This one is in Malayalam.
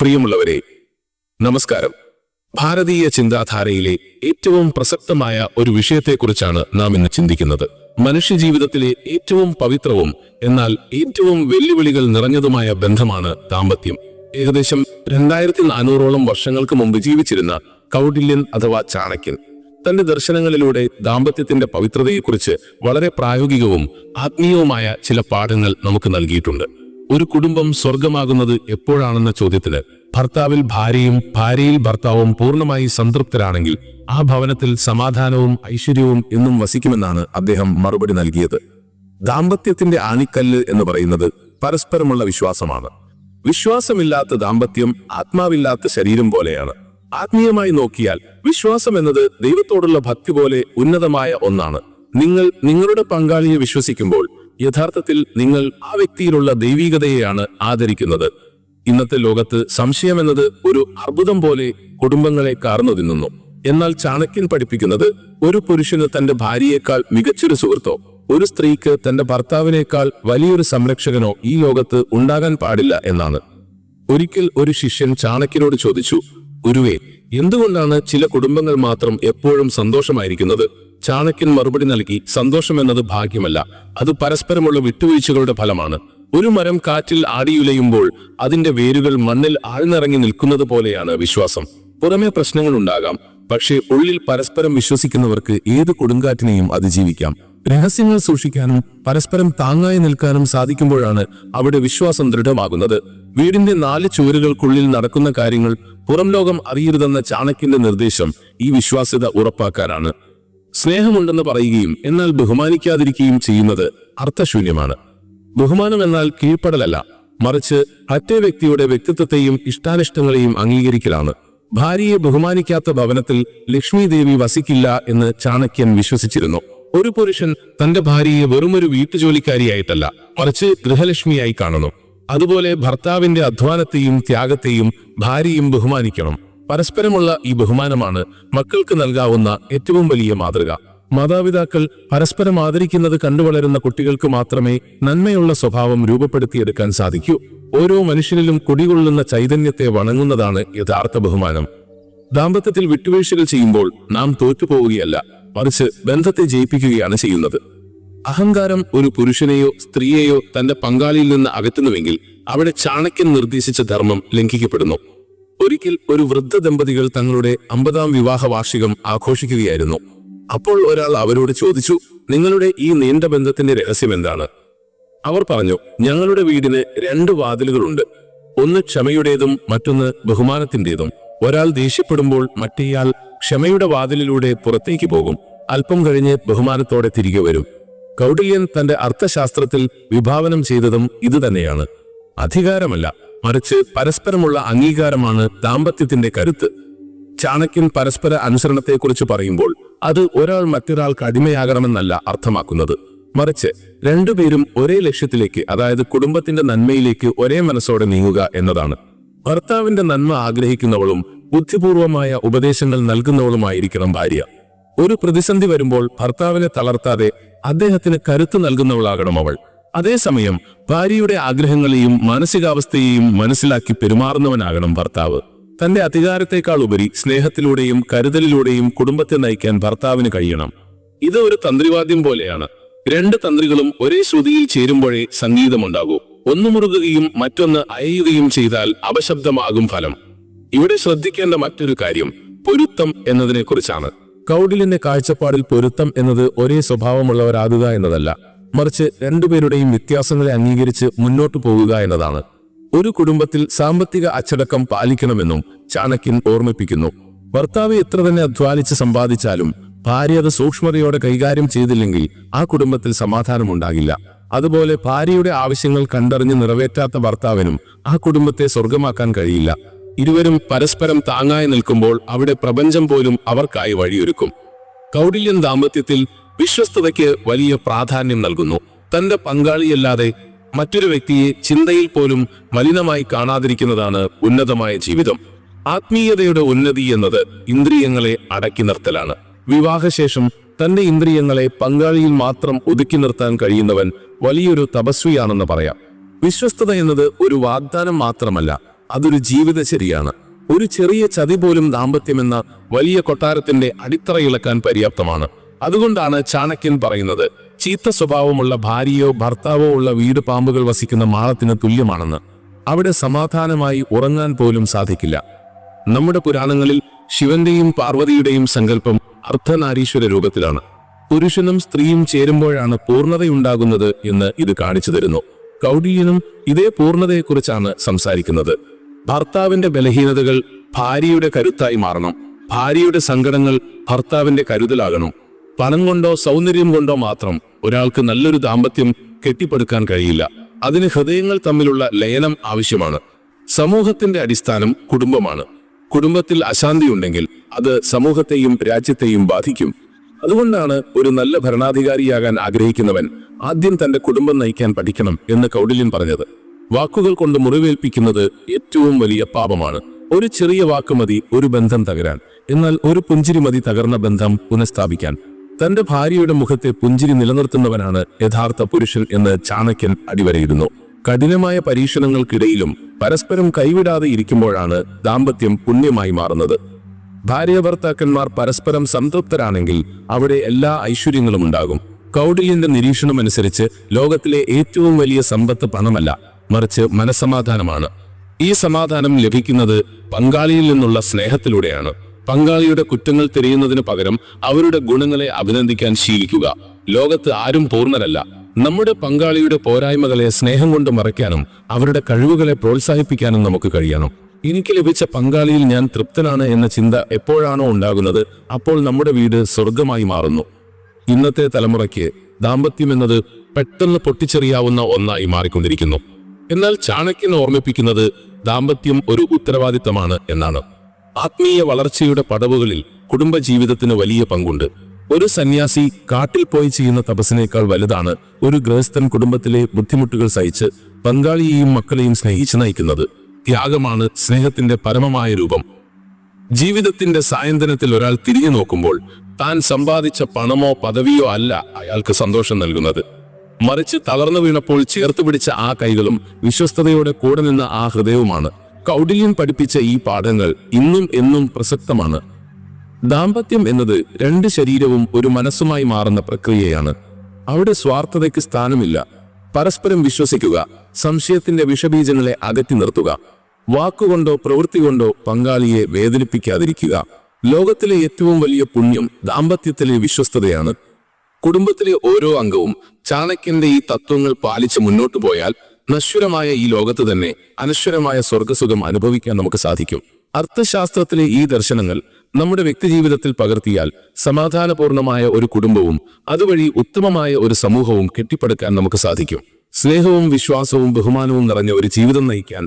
പ്രിയമുള്ളവരെ നമസ്കാരം. ഭാരതീയ ചിന്താധാരയിലെ ഏറ്റവും പ്രസക്തമായ ഒരു വിഷയത്തെക്കുറിച്ചാണ് നാം ഇന്ന് ചിന്തിക്കുന്നത്. മനുഷ്യജീവിതത്തിലെ ഏറ്റവും പവിത്രവും എന്നാൽ ഏറ്റവും വെല്ലുവിളികൾ നിറഞ്ഞതുമായ ബന്ധമാണ് ദാമ്പത്യം. ഏകദേശം രണ്ടായിരത്തി നാനൂറോളം വർഷങ്ങൾക്ക് മുമ്പ് ജീവിച്ചിരുന്ന കൗടില്യൻ അഥവാ ചാണക്യൻ. തന്റെ ദർശനങ്ങളിലൂടെ ദാമ്പത്യത്തിന്റെ പവിത്രതയെക്കുറിച്ച് വളരെ പ്രായോഗികവും ആത്മീയവുമായ ചില പാഠങ്ങൾ നമുക്ക് നൽകിയിട്ടുണ്ട്. ഒരു കുടുംബം സ്വർഗമാകുന്നത് എപ്പോഴാണെന്ന ചോദ്യത്തിന് ഭർത്താവിൽ ഭാര്യയും ഭാര്യയിൽ ഭർത്താവും പൂർണമായി സംതൃപ്തരാണെങ്കിൽ ആ ഭവനത്തിൽ സമാധാനവും ഐശ്വര്യവും എന്നും വസിക്കുമെന്നാണ് അദ്ദേഹം മറുപടി നൽകിയത്. ദാമ്പത്യത്തിന്റെ ആണിക്കല്ല് എന്ന് പറയുന്നത് പരസ്പരമുള്ള വിശ്വാസമാണ്. വിശ്വാസമില്ലാത്ത ദാമ്പത്യം ആത്മാവില്ലാത്ത ശരീരം പോലെയാണ്. ആത്മീയമായി നോക്കിയാൽ വിശ്വാസം എന്നത് ദൈവത്തോടുള്ള ഭക്തി പോലെ ഉന്നതമായ ഒന്നാണ്. നിങ്ങൾ നിങ്ങളുടെ പങ്കാളിയെ വിശ്വസിക്കുമ്പോൾ യഥാർത്ഥത്തിൽ നിങ്ങൾ ആ വ്യക്തിയിലുള്ള ദൈവികതയെയാണ് ആദരിക്കുന്നത്. ഇന്നത്തെ ലോകത്ത് സംശയം എന്നത് ഒരു അർബുദം പോലെ കുടുംബങ്ങളെ കാർന്നു തിന്നുന്നു. എന്നാൽ ചാണക്യൻ പഠിപ്പിക്കുന്നത് ഒരു പുരുഷന് തന്റെ ഭാര്യയേക്കാൾ മികച്ചൊരു സുഹൃത്തോ ഒരു സ്ത്രീക്ക് തന്റെ ഭർത്താവിനേക്കാൾ വലിയൊരു സംരക്ഷകനോ ഈ ലോകത്ത് ഉണ്ടാകാൻ പാടില്ല എന്നാണ്. ഒരിക്കൽ ഒരു ശിഷ്യൻ ചാണക്യനോട് ചോദിച്ചു ഗുരുവേ എന്തുകൊണ്ടാണ് ചില കുടുംബങ്ങൾ മാത്രം എപ്പോഴും സന്തോഷമായിരിക്കുന്നത്? ചാണക്യൻ മറുപടി നൽകി സന്തോഷം എന്നത് ഭാഗ്യമല്ല. അത് പരസ്പരമുള്ള വിട്ടുവീഴ്ചകളുടെ ഫലമാണ്. ഒരു മരം കാറ്റിൽ ആടിയുലയുമ്പോൾ അതിന്റെ വേരുകൾ മണ്ണിൽ ആഴ്ന്നിറങ്ങി നിൽക്കുന്നത് പോലെയാണ് വിശ്വാസം. പുറമെ പ്രശ്നങ്ങൾ ഉണ്ടാകാം. പക്ഷേ ഉള്ളിൽ പരസ്പരം വിശ്വസിക്കുന്നവർക്ക് ഏത് കൊടുങ്കാറ്റിനെയും അതിജീവിക്കാം. രഹസ്യങ്ങൾ സൂക്ഷിക്കാനും പരസ്പരം താങ്ങായി നിൽക്കാനും സാധിക്കുമ്പോഴാണ് അവിടെ വിശ്വാസം ദൃഢമാകുന്നത്. വീടിന്റെ നാല് ചുവരുകൾക്കുള്ളിൽ നടക്കുന്ന കാര്യങ്ങൾ പുറം ലോകം അറിയരുതെന്ന ചാണക്യന്റെ നിർദ്ദേശം ഈ വിശ്വാസ്യത ഉറപ്പാക്കാനാണ്. സ്നേഹമുണ്ടെന്ന് പറയുകയും എന്നാൽ ബഹുമാനിക്കാതിരിക്കുകയും ചെയ്യുന്നത് അർത്ഥശൂന്യമാണ്. ബഹുമാനം എന്നാൽ കീഴ്പ്പെടലല്ല. മറിച്ച് മറ്റേ വ്യക്തിയുടെ വ്യക്തിത്വത്തെയും ഇഷ്ടാനിഷ്ടങ്ങളെയും അംഗീകരിക്കലാണ്. ഭാര്യയെ ബഹുമാനിക്കാത്ത ഭവനത്തിൽ ലക്ഷ്മി ദേവി വസിക്കില്ല എന്ന് ചാണക്യൻ വിശ്വസിച്ചിരുന്നു. ഒരു പുരുഷൻ തന്റെ ഭാര്യയെ വെറുമൊരു വീട്ടുജോലിക്കാരിയായിട്ടല്ല മറിച്ച് ഗൃഹലക്ഷ്മിയായി കാണുന്നു. അതുപോലെ ഭർത്താവിന്റെ അധ്വാനത്തെയും ത്യാഗത്തെയും ഭാര്യയും ബഹുമാനിക്കണം. പരസ്പരമുള്ള ഈ ബഹുമാനമാണ് മക്കൾക്ക് നൽകാവുന്ന ഏറ്റവും വലിയ മാതൃക. മാതാപിതാക്കൾ പരസ്പരം ആദരിക്കുന്നത് കണ്ടുവളരുന്ന കുട്ടികൾക്ക് മാത്രമേ നന്മയുള്ള സ്വഭാവം രൂപപ്പെടുത്തിയെടുക്കാൻ സാധിക്കൂ. ഓരോ മനുഷ്യനിലും കുടികൊള്ളുന്ന ചൈതന്യത്തെ വണങ്ങുന്നതാണ് യഥാർത്ഥ ബഹുമാനം. ദാമ്പത്യത്തിൽ വിട്ടുവീഴ്ചകൾ ചെയ്യുമ്പോൾ നാം തോറ്റുപോവുകയല്ല മറിച്ച് ബന്ധത്തെ ജയിപ്പിക്കുകയാണ് ചെയ്യുന്നത്. അഹങ്കാരം ഒരു പുരുഷനെയോ സ്ത്രീയെയോ തന്റെ പങ്കാളിയിൽ നിന്ന് അകറ്റുന്നുവെങ്കിൽ അവിടെ ചാണക്യൻ നിർദ്ദേശിച്ച ധർമ്മം ലംഘിക്കപ്പെടുന്നു. ഒരിക്കൽ ഒരു വൃദ്ധ ദമ്പതികൾ തങ്ങളുടെ അമ്പതാം വിവാഹ വാർഷികം ആഘോഷിക്കുകയായിരുന്നു. അപ്പോൾ ഒരാൾ അവരോട് ചോദിച്ചു നിങ്ങളുടെ ഈ നീണ്ട ബന്ധത്തിന്റെ രഹസ്യം എന്താണ്? അവർ പറഞ്ഞു ഞങ്ങളുടെ വീടിന് രണ്ട് വാതിലുകളുണ്ട്. ഒന്ന് ക്ഷമയുടേതും മറ്റൊന്ന് ബഹുമാനത്തിന്റേതും. ഒരാൾ ദേഷ്യപ്പെടുമ്പോൾ മറ്റേയാൾ ക്ഷമയുടെ വാതിലിലൂടെ പുറത്തേക്ക് പോകും. അല്പം കഴിഞ്ഞ് ബഹുമാനത്തോടെ തിരികെ വരും. കൗടില്യൻ തന്റെ അർത്ഥശാസ്ത്രത്തിൽ വിഭാവനം ചെയ്തതും ഇതുതന്നെയാണ്. അധികാരമല്ല. മറിച്ച് പരസ്പരമുള്ള അംഗീകാരമാണ് ദാമ്പത്യത്തിന്റെ കരുത്ത്. ചാണക്യൻ പരസ്പര അനുസരണത്തെക്കുറിച്ച് പറയുമ്പോൾ അത് ഒരാൾ മറ്റൊരാൾക്ക് അടിമയാകണമെന്നല്ല അർത്ഥമാക്കുന്നത്. മറിച്ച് രണ്ടുപേരും ഒരേ ലക്ഷ്യത്തിലേക്ക് അതായത് കുടുംബത്തിന്റെ നന്മയിലേക്ക് ഒരേ മനസ്സോടെ നീങ്ങുക എന്നതാണ്. ഭർത്താവിന്റെ നന്മ ആഗ്രഹിക്കുന്നവളും ബുദ്ധിപൂർവമായ ഉപദേശങ്ങൾ നൽകുന്നവളുമായിരിക്കണം ഭാര്യ. ഒരു പ്രതിസന്ധി വരുമ്പോൾ ഭർത്താവിനെ തളർത്താതെ അദ്ദേഹത്തിന് കരുത്ത് നൽകുന്നവളാകണം അവൾ. അതേസമയം ഭാര്യയുടെ ആഗ്രഹങ്ങളെയും മാനസികാവസ്ഥയെയും മനസ്സിലാക്കി പെരുമാറുന്നവനാകണം ഭർത്താവ്. തന്റെ അധികാരത്തെക്കാൾ ഉപരി സ്നേഹത്തിലൂടെയും കരുതലിലൂടെയും കുടുംബത്തെ നയിക്കാൻ ഭർത്താവിന് കഴിയണം. ഇത് ഒരു തന്ത്രിവാദ്യം പോലെയാണ്. രണ്ട് തന്ത്രികളും ഒരേ ശ്രുതിയിൽ ചേരുമ്പോഴേ സംഗീതമുണ്ടാകൂ. ഒന്ന് മുറുകുകയും മറ്റൊന്ന് അയയുകയും ചെയ്താൽ അപശബ്ദമാകും ഫലം. ഇവിടെ ശ്രദ്ധിക്കേണ്ട മറ്റൊരു കാര്യം പൊരുത്തം എന്നതിനെക്കുറിച്ചാണ്. കൗഡിലിന്റെ കാഴ്ചപ്പാടിൽ പൊരുത്തം എന്നത് ഒരേ സ്വഭാവമുള്ളവരാകുക എന്നതല്ല. മറിച്ച് രണ്ടുപേരുടെയും വ്യത്യാസങ്ങളെ അംഗീകരിച്ച് മുന്നോട്ടു പോവുക എന്നതാണ്. ഒരു കുടുംബത്തിൽ സാമ്പത്തിക അച്ചടക്കം പാലിക്കണമെന്നും ചാണക്യൻ ഓർമ്മിപ്പിക്കുന്നു. ഭർത്താവ് എത്ര തന്നെ അധ്വാനിച്ച് സമ്പാദിച്ചാലും ഭാര്യ അത് സൂക്ഷ്മതയോടെ കൈകാര്യം ചെയ്തില്ലെങ്കിൽ ആ കുടുംബത്തിൽ സമാധാനമുണ്ടാകില്ല. അതുപോലെ ഭാര്യയുടെ ആവശ്യങ്ങൾ കണ്ടറിഞ്ഞ് നിറവേറ്റാത്ത ഭർത്താവിനും ആ കുടുംബത്തെ സ്വർഗമാക്കാൻ കഴിയില്ല. ഇരുവരും പരസ്പരം താങ്ങായി നിൽക്കുമ്പോൾ അവിടെ പ്രപഞ്ചം പോലും അവർക്കായി വഴിയൊരുക്കും. കൗടില്യൻ ദാമ്പത്യത്തിൽ വിശ്വസ്തതയ്ക്ക് വലിയ പ്രാധാന്യം നൽകുന്നു. തന്റെ പങ്കാളിയല്ലാതെ മറ്റൊരു വ്യക്തിയെ ചിന്തയിൽ പോലും മലിനമായി കാണാതിരിക്കുന്നതാണ് ഉന്നതമായ ജീവിതം. ആത്മീയതയുടെ ഉന്നതി എന്നത് ഇന്ദ്രിയങ്ങളെ അടക്കി നിർത്തലാണ്. വിവാഹശേഷം തന്റെ ഇന്ദ്രിയങ്ങളെ പങ്കാളിയിൽ മാത്രം ഒതുക്കി നിർത്താൻ കഴിയുന്നവൻ വലിയൊരു തപസ്വിയാണെന്ന് പറയാം. വിശ്വസ്തത എന്നത് ഒരു വാഗ്ദാനം മാത്രമല്ല അതൊരു ജീവിതചര്യയാണ് ഒരു ചെറിയ ചതി പോലും ദാമ്പത്യമെന്ന വലിയ കൊട്ടാരത്തിന്റെ അടിത്തറ ഇളക്കാൻ പര്യാപ്തമാണ്. അതുകൊണ്ടാണ് ചാണക്യൻ പറയുന്നത് ചീത്ത സ്വഭാവമുള്ള ഭാര്യയോ ഭർത്താവോ ഉള്ള വീട് പാമ്പുകൾ വസിക്കുന്ന മാളത്തിന് തുല്യമാണെന്ന്. അവിടെ സമാധാനമായി ഉറങ്ങാൻ പോലും സാധിക്കില്ല. നമ്മുടെ പുരാണങ്ങളിൽ ശിവന്റെയും പാർവതിയുടെയും സങ്കല്പം അർദ്ധനാരീശ്വര രൂപത്തിലാണ്. പുരുഷനും സ്ത്രീയും ചേരുമ്പോഴാണ് പൂർണതയുണ്ടാകുന്നത് എന്ന് ഇത് കാണിച്ചു തരുന്നു. കൗടില്യനും ഇതേ പൂർണതയെക്കുറിച്ചാണ് സംസാരിക്കുന്നത്. ഭർത്താവിന്റെ ബലഹീനതകൾ ഭാര്യയുടെ കരുത്തായി മാറണം. ഭാര്യയുടെ സങ്കടങ്ങൾ ഭർത്താവിന്റെ കരുതലാകണം. പണം കൊണ്ടോ സൗന്ദര്യം കൊണ്ടോ മാത്രം ഒരാൾക്ക് നല്ലൊരു ദാമ്പത്യം കെട്ടിപ്പടുക്കാൻ കഴിയില്ല. അതിന് ഹൃദയങ്ങൾ തമ്മിലുള്ള ലയനം ആവശ്യമാണ്. സമൂഹത്തിന്റെ അടിസ്ഥാനം കുടുംബമാണ്. കുടുംബത്തിൽ അശാന്തി ഉണ്ടെങ്കിൽ അത് സമൂഹത്തെയും രാജ്യത്തെയും ബാധിക്കും. അതുകൊണ്ടാണ് ഒരു നല്ല ഭരണാധികാരിയാകാൻ ആഗ്രഹിക്കുന്നവൻ ആദ്യം തന്റെ കുടുംബം നയിക്കാൻ പഠിക്കണം എന്ന് കൗടില്യൻ പറഞ്ഞത്. വാക്കുകൾ കൊണ്ട് മുറിവേൽപ്പിക്കുന്നത് ഏറ്റവും വലിയ പാപമാണ്. ഒരു ചെറിയ വാക്ക് മതി ഒരു ബന്ധം തകരാൻ. എന്നാൽ ഒരു പുഞ്ചിരി മതി തകർന്ന ബന്ധം പുനഃസ്ഥാപിക്കാൻ. തന്റെ ഭാര്യയുടെ മുഖത്തെ പുഞ്ചിരി നിലനിർത്തുന്നവനാണ് യഥാർത്ഥ പുരുഷൻ എന്ന് ചാണക്യൻ അടിവരയിരുന്നു കഠിനമായ പരീക്ഷണങ്ങൾക്കിടയിലും പരസ്പരം കൈവിടാതെ ഇരിക്കുമ്പോഴാണ് ദാമ്പത്യം പുണ്യമായി മാറുന്നത്. ഭാര്യ ഭർത്താക്കന്മാർ പരസ്പരം സംതൃപ്തരാണെങ്കിൽ അവിടെ എല്ലാ ഐശ്വര്യങ്ങളും ഉണ്ടാകും. കൗടില്യന്റെ നിരീക്ഷണമനുസരിച്ച് ലോകത്തിലെ ഏറ്റവും വലിയ സമ്പത്ത് പണമല്ല മറിച്ച് മനസമാധാനമാണ്. ഈ സമാധാനം ലഭിക്കുന്നത് പങ്കാളിയിൽ നിന്നുള്ള സ്നേഹത്തിലൂടെയാണ്. പങ്കാളിയുടെ കുറ്റങ്ങൾ തിരയുന്നതിന് പകരം അവരുടെ ഗുണങ്ങളെ അഭിനന്ദിക്കാൻ ശീലിക്കുക. ലോകത്ത് ആരും പൂർണരല്ല. നമ്മുടെ പങ്കാളിയുടെ പോരായ്മകളെ സ്നേഹം കൊണ്ട് മറയ്ക്കാനും അവരുടെ കഴിവുകളെ പ്രോത്സാഹിപ്പിക്കാനും നമുക്ക് കഴിയണം. എനിക്ക് ലഭിച്ച പങ്കാളിയിൽ ഞാൻ തൃപ്തനാണ് എന്ന ചിന്ത എപ്പോഴാണോ ഉണ്ടാകുന്നത് അപ്പോൾ നമ്മുടെ വീട് സ്വർഗമായി മാറുന്നു. ഇന്നത്തെ തലമുറയ്ക്ക് ദാമ്പത്യം എന്നത് പെട്ടെന്ന് പൊട്ടിച്ചെറിയാവുന്ന ഒന്നായി മാറിക്കൊണ്ടിരിക്കുന്നു. എന്നാൽ ചാണക്യൻ ഓർമ്മിപ്പിക്കുന്നത് ദാമ്പത്യം ഒരു ഉത്തരവാദിത്തമാണ് എന്നാണ്. ആത്മീയ വളർച്ചയുടെ പടവുകളിൽ കുടുംബജീവിതത്തിന് വലിയ പങ്കുണ്ട്. ഒരു സന്യാസി കാട്ടിൽ പോയി ചെയ്യുന്ന തപസ്സിനേക്കാൾ വലുതാണ് ഒരു ഗൃഹസ്ഥൻ കുടുംബത്തിലെ ബുദ്ധിമുട്ടുകൾ സഹിച്ച് പങ്കാളിയെയും മക്കളെയും സ്നേഹിച്ച് നയിക്കുന്നത്. ത്യാഗമാണ് സ്നേഹത്തിന്റെ പരമമായ രൂപം. ജീവിതത്തിന്റെ സായന്തനത്തിൽ ഒരാൾ തിരിഞ്ഞു നോക്കുമ്പോൾ താൻ സമ്പാദിച്ച പണമോ പദവിയോ അല്ല അയാൾക്ക് സന്തോഷം നൽകുന്നത്. മറിച്ച് തളർന്നു വീണപ്പോൾ ചേർത്ത് പിടിച്ച ആ കൈകളും വിശ്വസ്തയോടെ കൂടെ നിന്ന ആ ഹൃദയവുമാണ് കൗടില്യൻ പഠിപ്പിച്ച ഈ പാഠങ്ങൾ ഇന്നും എന്നും പ്രസക്തമാണ്. ദാമ്പത്യം എന്നത് രണ്ട് ശരീരവും ഒരു മനസ്സുമായി മാറുന്ന പ്രക്രിയയാണ്. അവിടെ സ്വാർത്ഥതയ്ക്ക് സ്ഥാനമില്ല. പരസ്പരം വിശ്വസിക്കുക സംശയത്തിന്റെ വിഷബീജങ്ങളെ അകറ്റി നിർത്തുക വാക്കുകൊണ്ടോ പ്രവൃത്തി കൊണ്ടോ പങ്കാളിയെ വേദനിപ്പിക്കാതിരിക്കുക. ലോകത്തിലെ ഏറ്റവും വലിയ പുണ്യം ദാമ്പത്യത്തിലെ വിശ്വസ്തതയാണ്. കുടുംബത്തിലെ ഓരോ അംഗവും ചാണക്യന്റെ ഈ തത്വങ്ങൾ പാലിച്ച് മുന്നോട്ടു പോയാൽ നശ്വരമായ ഈ ലോകത്ത് തന്നെ അനശ്വരമായ സ്വർഗസുഖം അനുഭവിക്കാൻ നമുക്ക് സാധിക്കും. അർത്ഥശാസ്ത്രത്തിലെ ഈ ദർശനങ്ങൾ നമ്മുടെ വ്യക്തിജീവിതത്തിൽ പകർത്തിയാൽ സമാധാനപൂർണമായ ഒരു കുടുംബവും അതുവഴി ഉത്തമമായ ഒരു സമൂഹവും കെട്ടിപ്പടുക്കാൻ നമുക്ക് സാധിക്കും. സ്നേഹവും വിശ്വാസവും ബഹുമാനവും നിറഞ്ഞ ഒരു ജീവിതം നയിക്കാൻ